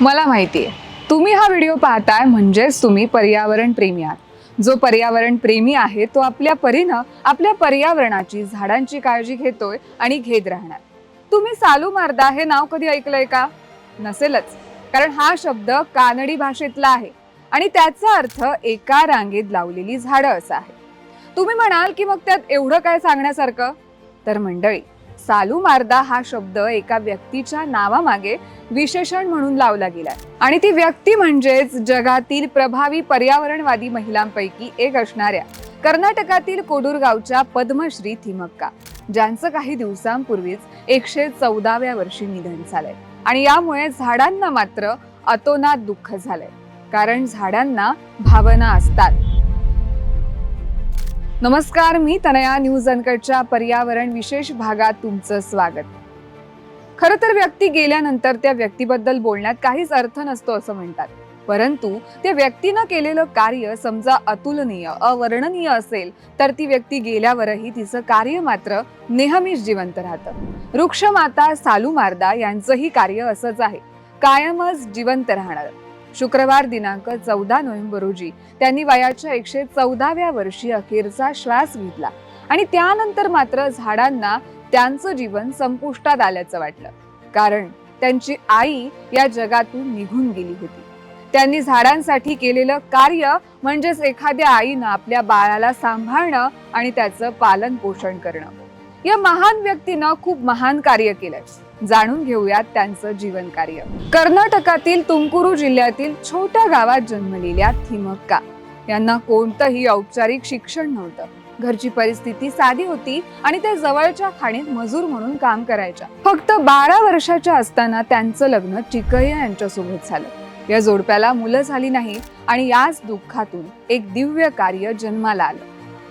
मला माहिती आहे तुम्ही हा व्हिडिओ पाहताय म्हणजेच तुम्ही पर्यावरण प्रेमी आहात. जो पर्यावरण प्रेमी आहे तो आपल्या परीनं आपल्या पर्यावरणाची झाडांची काळजी घेतोय आणि घेत राहणार. तुम्ही सालू मारदा हे नाव कधी ऐकलंय का? नसेलच. कारण हा शब्द कानडी भाषेतला आहे आणि त्याचा अर्थ एका रांगेत लावलेली झाडं असा आहे. तुम्ही म्हणाल की मग त्यात एवढं काय सांगण्यासारखं? तर मंडळी सालू मारदा हा शब्द एका व्यक्तीच्या नावामागे विशेषण म्हणून लावला गेलाय. आणि ती व्यक्ती म्हणजेच जगातील प्रभावी पर्यावरणवादी महिलांपैकी एक असणाऱ्या कर्नाटकातील कोडूर गावच्या पद्मश्री थिमक्का ज्यांचं काही दिवसांपूर्वीच एकशे चौदाव्या वर्षी निधन झालंय. आणि यामुळे झाडांना मात्र अतोनात दुःख झालंय. कारण झाडांना भावना असतात. नमस्कार मी तनया न्यूज अनकटच्या पर्यावरण विशेष भागात तुमचं स्वागत. खरं तर व्यक्ती गेल्यानंतर त्या व्यक्तीबद्दल बोलण्यात काहीच अर्थ नसतो असं म्हणतात. परंतु त्या व्यक्तीनं केलेलं कार्य समजा अतुलनीय अवर्णनीय असेल तर ती व्यक्ती गेल्यावरही तिचं कार्य मात्र नेहमीच जिवंत राहतं. वृक्षमाता सालू मारदा यांचंही कार्य असंच आहे. कायमच जिवंत राहणार. शुक्रवार दिनांक चौदा नोव्हेंबर रोजी त्यांनी वयाच्या एकशे चौदाव्या वर्षी अखेरचा श्वास घेतला. आणि त्यानंतर मात्र झाडांना त्यांचं जीवन संपुष्टात आल्याचं वाटलं. कारण त्यांची आई या जगातून निघून गेली होती. त्यांनी झाडांसाठी केलेलं कार्य म्हणजेच एखाद्या आईनं आपल्या बाळाला सांभाळणं आणि त्याचं पालन पोषण करणं. या महान व्यक्तीनं खूप महान कार्य केलंय. जाणून घेऊयात त्यांचं जीवन कार्य. कर्नाटकातील तुमकुरू जिल्ह्यातील छोट्या गावात जन्मलेल्या थिमक्का. यांना कोणतंही औपचारिक शिक्षण नव्हतं. घरची परिस्थिती साधी होती आणि त्या जवळच्या खाणीत मजूर म्हणून काम करायच्या. फक्त बारा वर्षाच्या असताना त्यांचं लग्न चिकय्या यांच्यासोबत झालं. या जोडप्याला मुलं झाली नाही आणि याच दुःखातून एक दिव्य कार्य जन्माला आलं.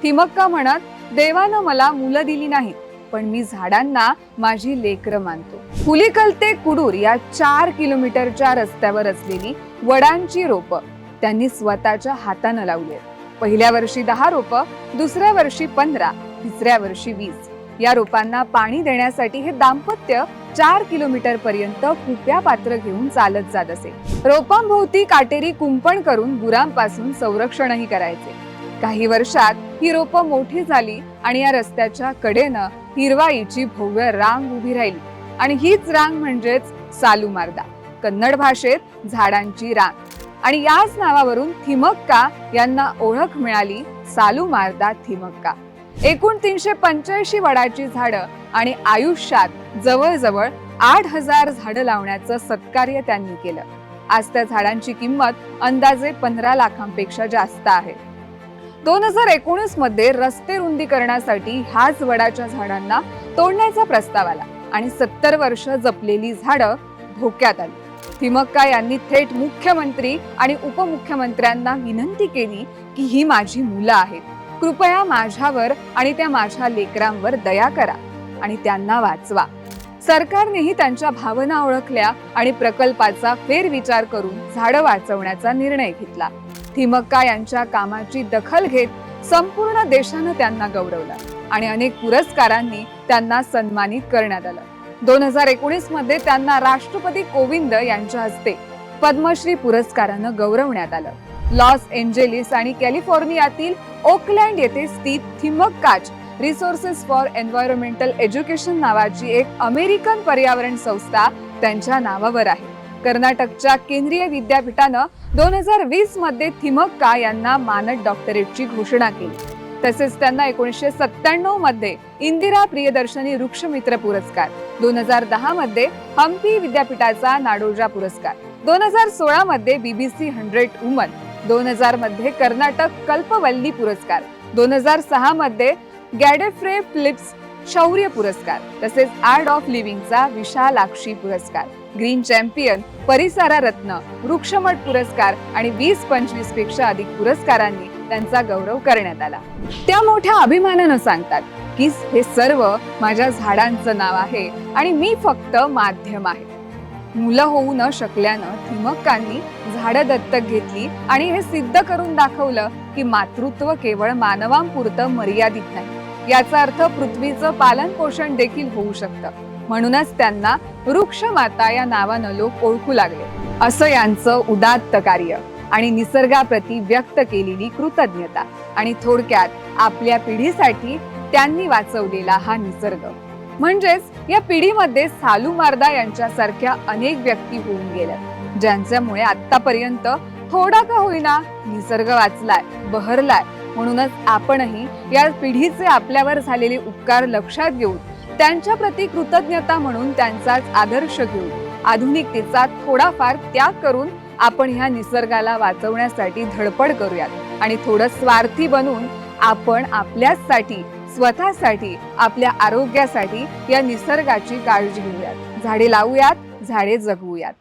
थिमक्का म्हणत देवानं मला मुलं दिली नाहीत. पण मी झाडांना माझी लेकरं मानतो. हुलिकल ते कुडूर या चार किलोमीटरच्या रस्त्यावर असलेली वडांची रोपं त्यांनी स्वतःच्या हातानं लावली आहेत. पहिल्या वर्षी दहा रोपं दुसऱ्या वर्षी पंधरा तिसऱ्या वर्षी वीस. या रोपांना पाणी देण्यासाठी हे दाम्पत्य चार किलोमीटर पर्यंत कुप्या पात्र घेऊन चालत जात असे. रोपांभोवती काटेरी कुंपण करून गुरांपासून संरक्षणही करायचे. काही वर्षात ही रोपं मोठी झाली आणि या रस्त्याच्या कडेनं हिरवाईची भव्य रांग उभी राहिली. आणि हीच रांग म्हणजेच सालूमार्दा कन्नड भाषेत झाडांची रांग. आणि याच नावावरून थिमक्का यांना ओळख मिळाली सालूमार्दा थिमक्का. एकूण तीनशे पंच्याऐंशी वडाची झाडं आणि आयुष्यात जवळजवळ आठ हजार झाडं लावण्याचं सत्कार्य त्यांनी केलं. आज त्या झाडांची किंमत अंदाजे पंधरा लाखांपेक्षा जास्त आहे. दोन हजार एकोणीसमध्ये रस्ते रुंदीकरणासाठी ह्याच वडाच्या झाडांना तोडण्याचा प्रस्ताव आला आणि सत्तर वर्ष जपलेली झाडं धोक्यात आली. थिमक्का यांनी थेट मुख्यमंत्री आणि उपमुख्यमंत्र्यांना विनंती केली की ही माझी मुलं आहेत. कृपया माझ्यावर आणि त्या माझ्या लेकरांवर दया करा आणि त्यांना वाचवा. सरकारनेही त्यांच्या भावना ओळखल्या आणि प्रकल्पाचा फेरविचार करून झाडं वाचवण्याचा निर्णय घेतला. थिमक्का यांच्या कामाची दखल घेत संपूर्ण देशानं त्यांना गौरवलं आणि अनेक पुरस्कारांनी त्यांना सन्मानित करण्यात आलं. दोन हजार एकोणीसमध्ये त्यांना राष्ट्रपती कोविंद यांच्या हस्ते पद्मश्री पुरस्कारानं गौरवण्यात आलं. लॉस एंजेलिस आणि कॅलिफोर्नियातील ओकलँड येथे स्थित थिमक्काच रिसोर्सेस फॉर एन्व्हायरमेंटल एज्युकेशन नावाची एक अमेरिकन पर्यावरण संस्था त्यांच्या नावावर आहे. कर्नाटकच्या केंद्रीय विद्यापीठानं दोन हजार वीसमध्ये थिमक्का यांना मानद डॉक्टरेटची घोषणा केली. तसेच त्यांना एकोणीसशे सत्त्याण्णवमध्ये इंदिरा प्रियदर्शनी वृक्षमित्र पुरस्कार. दोन हजार दहा मध्ये हम्पी विद्यापीठाचा नाडोजा पुरस्कार. दोन हजार सोळा मध्ये बीबीसी हंड्रेड वुमन. दोन हजारमध्ये कर्नाटक कल्पवल्ली पुरस्कार. दोन हजार सहा मध्ये गॅडेफ्रे फिलिप्स शौर्य पुरस्कार तसेच आर्ट ऑफ लिव्हिंगचा विशालाक्षी पुरस्कार ग्रीन चॅम्पियन परिसारा रत्न वृक्षमठ पुरस्कार आणि वीस पंचवीसपेक्षा अधिक पुरस्कारांनी त्यांचा गौरव करण्यात आला. त्या मोठ्या अभिमानानं सांगतात की हे सर्व माझ्या झाडांचं नाव आहे आणि मी फक्त माध्यम आहे. मुलं होऊ न शकल्यानं थिमक्कांनी झाडं दत्तक घेतली आणि हे सिद्ध करून दाखवलं की मातृत्व केवळ मानवांपुरतं मर्यादित नाही. याचा अर्थ पृथ्वीचं पालन पोषण देखील होऊ शकतं. म्हणूनच त्यांना वृक्ष माता या नावानं लोक ओळखू लागले. असं यांचं उदात्त कार्य आणि निसर्गाप्रती व्यक्त केलेली कृतज्ञता आणि थोडक्यात आपल्या पिढीसाठी त्यांनी वाचवलेला हा निसर्ग. म्हणजेच या पिढीमध्ये सालू मारदा यांच्यासारख्या अनेक व्यक्ती होऊन गेल्या ज्यांच्यामुळे आतापर्यंत थोडा का होईना निसर्ग वाचलाय बहरलाय म्हणूनच आपणही या पिढीचे आपल्यावर झालेले उपकार लक्षात घेऊन त्यांच्या प्रती कृतज्ञता म्हणून त्यांचाच आदर्श घेऊन आधुनिकतेचा थोडाफार त्याग करून आपण ह्या निसर्गाला वाचवण्यासाठी धडपड करूयात आणि थोडं स्वार्थी बनून आपण आपल्यासाठी स्वतःसाठी आपल्या आरोग्यासाठी या निसर्गाची काळजी घेऊयात. झाडे लावूयात झाडे जगवूयात.